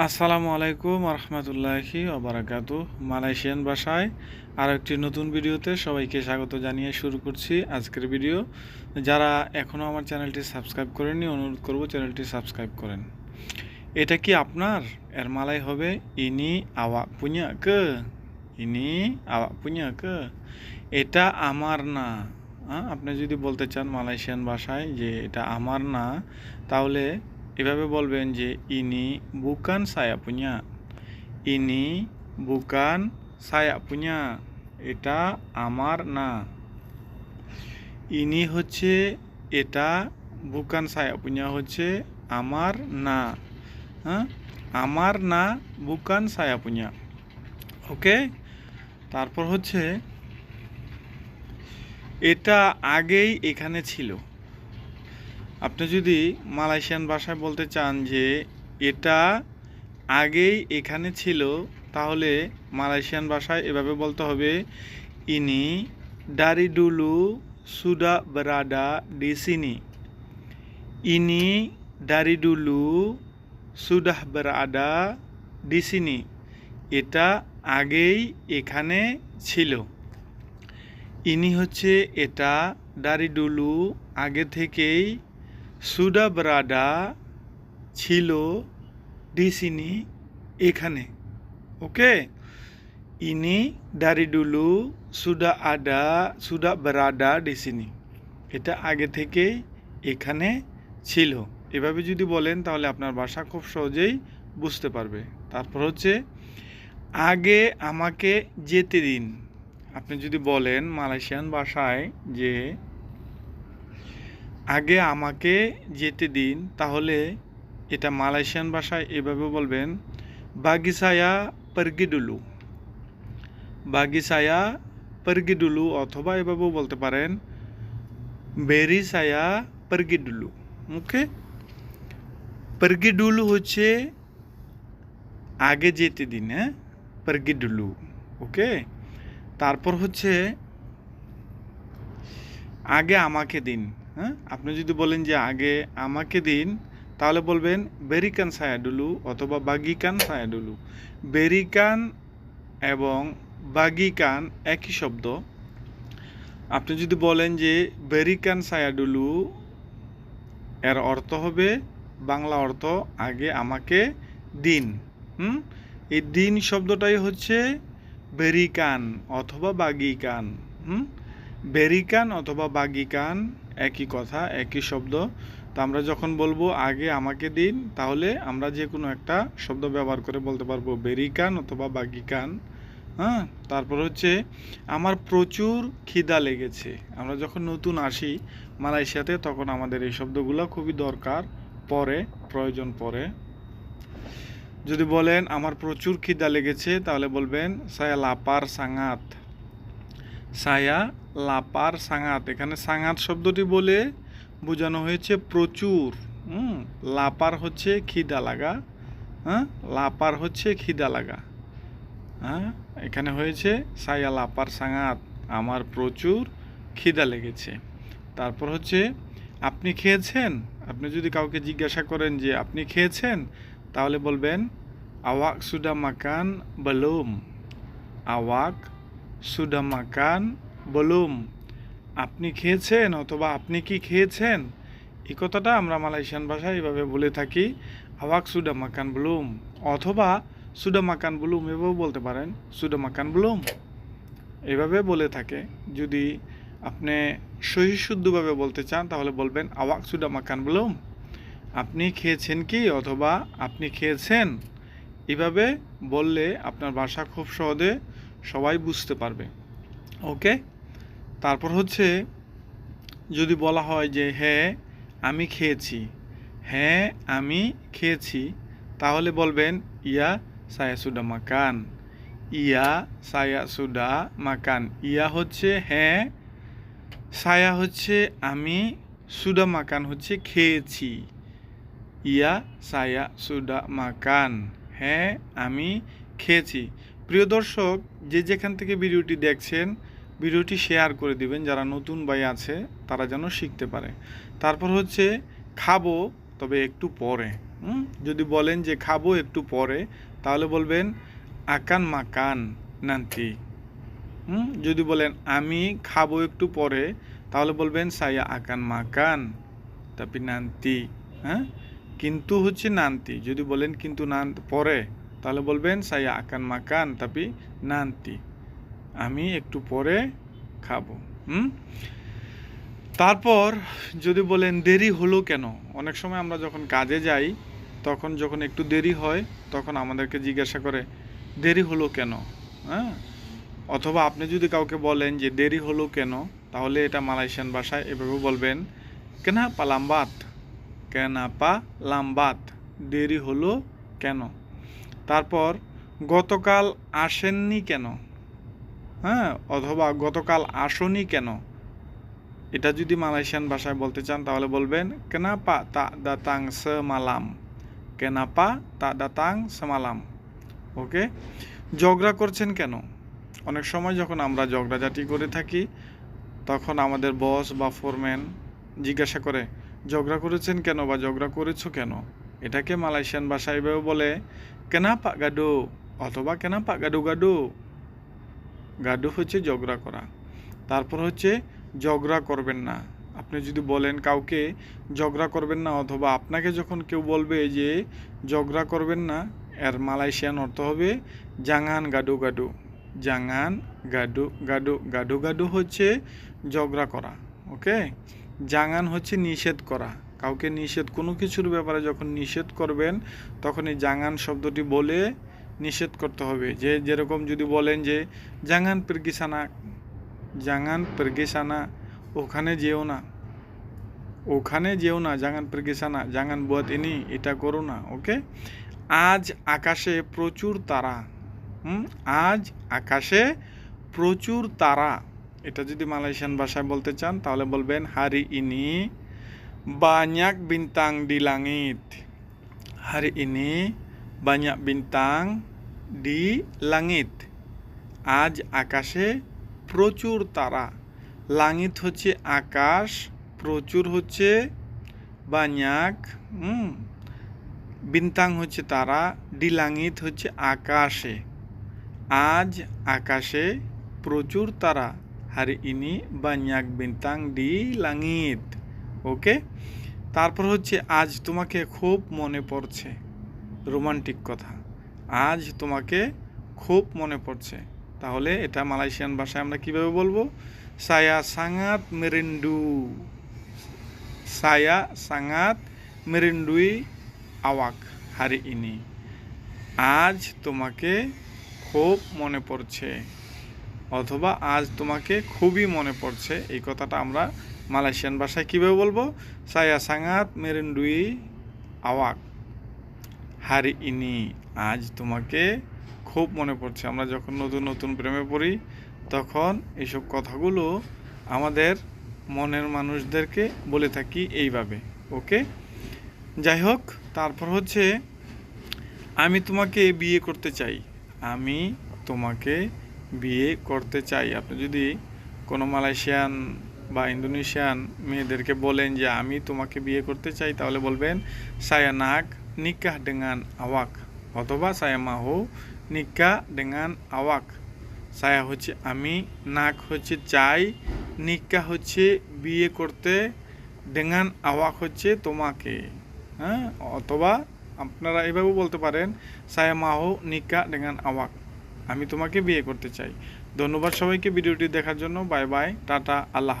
আসসালামু আলাইকুম রহমতুল্লাহি ওবরাকাত। মালয়েশিয়ান ভাষায় আর একটি নতুন ভিডিওতে সবাইকে স্বাগত জানিয়ে শুরু করছি আজকের ভিডিও। যারা এখনও আমার চ্যানেলটি সাবস্ক্রাইব করেননি, অনুরোধ করব চ্যানেলটি সাবস্ক্রাইব করেন। এটা কি আপনার? এর মালাই হবে ইনি আওয়া পুnya কে ইনি আওয়া পুnya কে এটা আমার না। আপনি যদি বলতে চান মালয়েশিয়ান ভাষায় যে এটা আমার না, তাহলে এভাবে বলবেন যে, ইনি বুকান সায়া পুnya ইনি বুকান সায়া পুnya এটা আমার না। ইনি হচ্ছে, এটা বুকান সায়া পুnya হচ্ছে আমার না। হ্যাঁ? আমার না, বুকান সায়া পুnya ওকে? তারপর হচ্ছে, এটা আগেই এখানে ছিল। আপনি যদি মালয়েশিয়ান ভাষায় বলতে চান যে এটা আগেই এখানে ছিল, তাহলে মালয়েশিয়ান ভাষায় এভাবে বলতে হবে, ইনি ডারি ডুলু সুডা বেরাডা ডিসিনি। ইনি ডারি ডুলু সুডাহ বেরাডা ডিসিনি। এটা আগেই এখানে ছিল। ইনি হচ্ছে এটা ডারিডুলু আগে থেকেই সুডা ব্রাডা ছিল ডিসিনি এখানে, ওকে? ইনি ডারিডুলু সুডা আডা সুডা ব্রাডা ডিসিনি এটা আগে থেকেই এখানে ছিল। এভাবে যদি বলেন তাহলে আপনার বাসা খুব সহজেই বুঝতে পারবে। তারপর হচ্ছে, আগে আমাকে যেতে দিন। আপনি যদি বলেন মালয়েশিয়ান ভাষায় যে আগে আমাকে যেতে দিন, তাহলে এটা মালয়েশিয়ান ভাষায় এভাবে বলবেন বাগিসায়া পারগিডুলু। বাগিসায়া পারগিডুলু অথবা এভাবেও বলতে পারেন বেরিসায়া পারগিডুলু। ওকে? পারগিডুলু হচ্ছে আগে যেতে দিন হ্যাঁ? পারগিডুলু, ওকে? তারপর হচ্ছে, আগে আমাকে দিন। হ্যাঁ? আপনি যদি বলেন যে আগে আমাকে দিন, তাহলে বলবেন বেরিকান সায়াডুলু অথবা বাগিকান সায়াডুলু বেরিকান এবং বাগিকান একই শব্দ। আপনি যদি বলেন যে বেরিকান সায়াডুলু এর অর্থ হবে বাংলা অর্থ আগে আমাকে দিন। হুম? এই দিন শব্দটাই হচ্ছে বেরিকান অথবা বাগিকান। হুম? বেরিকান অথবা বাগিকান একই কথা, একই শব্দ। তো আমরা যখন বলব, আগে আমাকে দিন, তাহলে আমরা যে কোনো একটা শব্দ ব্যবহার করে বলতে পারব বেরিকান অথবা বাগিকান হ্যাঁ? তারপর হচ্ছে, আমার প্রচুর খিদা লেগেছে। আমরা যখন নতুন আসি মালয়েশিয়াতে, তখন আমাদের এই শব্দগুলো খুবই দরকার, পরে, প্রয়োজন পড়ে যদি বলেন, আমার প্রচুর খিদা লেগেছে, তাহলে বলবেন সায়া লাপার সাঙাত। সায়া লাপার সাঙাত। এখানে সাঙাত শব্দটি বলে বোঝানো হয়েছে প্রচুর। হুম, লাপার হচ্ছে খিদা লাগা। হ্যাঁ লাপার হচ্ছে খিদা লাগা। হ্যাঁ এখানে হয়েছে সায়া লাপার সাঙাত, আমার প্রচুর খিদা লেগেছে। তারপর হচ্ছে, আপনি খেয়েছেন? আপনি যদি কাউকে জিজ্ঞাসা করেন যে, আপনি খেয়েছেন? তাহলে বলবেন, আওয়াক সুদা মাকান বলুম। আওয়াক সুদা মাকান? বলুম, আপনি খেয়েছেন অথবা আপনি কি খেয়েছেন? এই কথাটা আমরা মালয়েশিয়ান ভাষায় এভাবে বলে থাকি। আওয়াক সুদা মাকান বলুম, অথবা সুদা মাকান বলুম, এভাবেও বলতে পারেন। সুদা মাকান বলুম, এভাবে বলে থাকে। যদি আপনি সহি শুদ্ধভাবে বলতে চান, তাহলে বলবেন, আওয়াক সুদা মাকান বলুম, আপনি খেয়েছেন কি অথবা আপনি খেয়েছেন? এভাবে বললে আপনার ভাষা খুব সহজে সবাই বুঝতে পারবে। ওকে? তারপর হচ্ছে যদি বলা হয় যে হ্যাঁ আমি খেয়েছি। হ্যাঁ আমি খেয়েছি। তাহলে বলবেন, ইয়া সায়া সুডা মাকান। ইয়া সায়া সুডা মাকান। ইয়া হচ্ছে হ্যাঁ। সায়া হচ্ছে আমি। সুডা মাকান হচ্ছে খেয়েছি। ইয়া সায়া সুডা মাকান। হ্যাঁ আমি খেয়েছি। প্রিয় দর্শক, যে যেখান থেকে ভিডিওটি দেখছেন, ভিডিওটি শেয়ার করে দিবেন। যারা নতুন ভাই আছে, তারা যেন শিখতে পারে। তারপর হচ্ছে, খাব, তবে একটু পরে? যদি বলেন যে খাব একটু পরে, তাহলে বলবেন, আকান মাকান নান্তি। হুম? যদি বলেন, আমি খাব একটু পরে, তাহলে বলবেন সাইয়া আকান মাকান tapi নান্তি। হ্যাঁ? কিন্তু হচ্ছে নান্তি। যদি বলেন, কিন্তু নান, পরে। তাহলে বলবেন সায়া আকান মাকান, তাপি নান্তি। আমি একটু পরে খাব। হুম? তারপর যদি বলেন, দেরি হলো কেন? অনেক সময় আমরা যখন কাজে যাই, তখন যখন একটু দেরি হয়, তখন আমাদেরকে জিজ্ঞাসা করে, দেরি হলো কেন? হ্যাঁ? অথবা আপনি যদি কাউকে বলেন যে, দেরি হলো কেন? তাহলে এটা মালয়েশিয়ান ভাষায় এভাবে বলবেন কেনাপা লাম্বাত কেনাপা লাম্বাত, দেরি হলো কেন? তারপর গতকাল আসেননি কেন? হ্যাঁ অথবা গতকাল আসনি কেন? এটা যদি মালয়েশিয়ান ভাষায় বলতে চান, তাহলে বলবেন, কেনাপা তা দাতাং semalam কেনাপা তা দাতাং semalam ওকে? ঝগড়া করছেন কেন? অনেক সময় যখন আমরা ঝগড়াঝাটি করে থাকি, তখন আমাদের বস বা ফোরম্যান জিজ্ঞাসা করে, ঝগড়া করেছেন কেন বা ঝগড়া করেছ কেন? এটাকে মালয়েশিয়ান ভাষায় বলে কেনাপা গাডু অথবা কেনাপা গাডু গাডু গাডু হচ্ছে ঝগড়া করা তারপর হচ্ছে ঝগড়া করবেন না আপনি যদি বলেন কাউকে ঝগড়া করবেন না অথবা আপনাকে যখন কেউ বলবে যে ঝগড়া করবেন না এর মালয়েশিয়ান অর্থ হবে জাঙ্গান গাডু গাডু জাঙ্গান গাডু গাডু গাডু গাডু হচ্ছে ঝগড়া করা ওকে জাঙ্গান হচ্ছে নিষেধ করা কাউকে নিষেধ, কোনো কিছুর ব্যাপারে যখন নিষেধ করবেন, তখন এই জাঙ্গান শব্দটি বলে নিষেধ করতে হবে। যে যেরকম যদি বলেন যে, জাঙ্গান পিরগিসানা জাঙ্গান পিরগিসানা, ওখানে যেও না, ওখানে যেও না, জাঙ্গান পিরগিসানা, জাঙ্গান বুয়াত ইনি, এটা করো না, ওকে? আজ আকাশে প্রচুর তারা, হুম? আজ আকাশে প্রচুর তারা। এটা যদি মালয়েশিয়ান ভাষায় বলতে চান, তাহলে বলবেন, হারি ইনি banyak bintang di langit hari ini banyak bintang di langit আজ আকাশে প্রচুর তারা লাঙিত হচ্ছে আকাশ প্রচুর হচ্ছে বান্যাক হুম বিন্তাং হচ্ছে তারা ডি লাঙিত হচ্ছে আকাশে আজ আকাশে প্রচুর তারা hari ini banyak bintang di langit ওকে? তারপর হচ্ছে, আজ তোমাকে খুব মনে পড়ছে। রোমান্টিক কথা। আজ তোমাকে খুব মনে পড়ছে। তাহলে এটা মালয়েশিয়ান ভাষায় আমরা কীভাবে বলব? সায়া সাঙ্গাত মেরিন্ডু। সায়া সাঙ্গাত মেরিন্ডুই আওয়াক, হারি ইনি। আজ তোমাকে খুব মনে পড়ছে। অথবা আজ তোমাকে খুবই মনে পড়ছে। এই কথাটা আমরা মালয়েশিয়ান ভাষায় কীভাবে বলব? সায়া সাঙ্গাত মেরেন্ডুই, আওয়াক। হারি ইনি, আজ তোমাকে খুব মনে পড়ছে। আমরা যখন নতুন নতুন প্রেমে পড়ি, তখন এইসব কথাগুলো আমাদের মনের মানুষদেরকে বলে থাকি এইভাবে, ওকে? যাই হোক, তারপর হচ্ছে, আমি তোমাকে বিয়ে করতে চাই। আমি তোমাকে বিয়ে করতে চাই। আপনি যদি কোনো মালয়েশিয়ান বা ইন্দোনেশিয়ান মেয়েদেরকে বলেন যে, আমি তোমাকে বিয়ে করতে চাই। তাহলে বলবেন, সায়া নাক নিকাহ dengan আওয়াক। অথবা, সায়া মাহু নিকাহ dengan আওয়াক। সায়া হচ্ছে, আমি নাক হচ্ছে চাই নিকাহ হচ্ছে বিয়ে করতে dengan আওয়াক হচ্ছে তোমাকে। হ্যাঁ? অথবা, আপনারা এভাবেও বলতে পারেন, সায়া মাহু নিকাহ dengan আওয়াক, আমি তোমাকে বিয়ে করতে চাই। ধন্যবাদ সবাইকে ভিডিওটি দেখার জন্য। Bye bye, tata, Allah.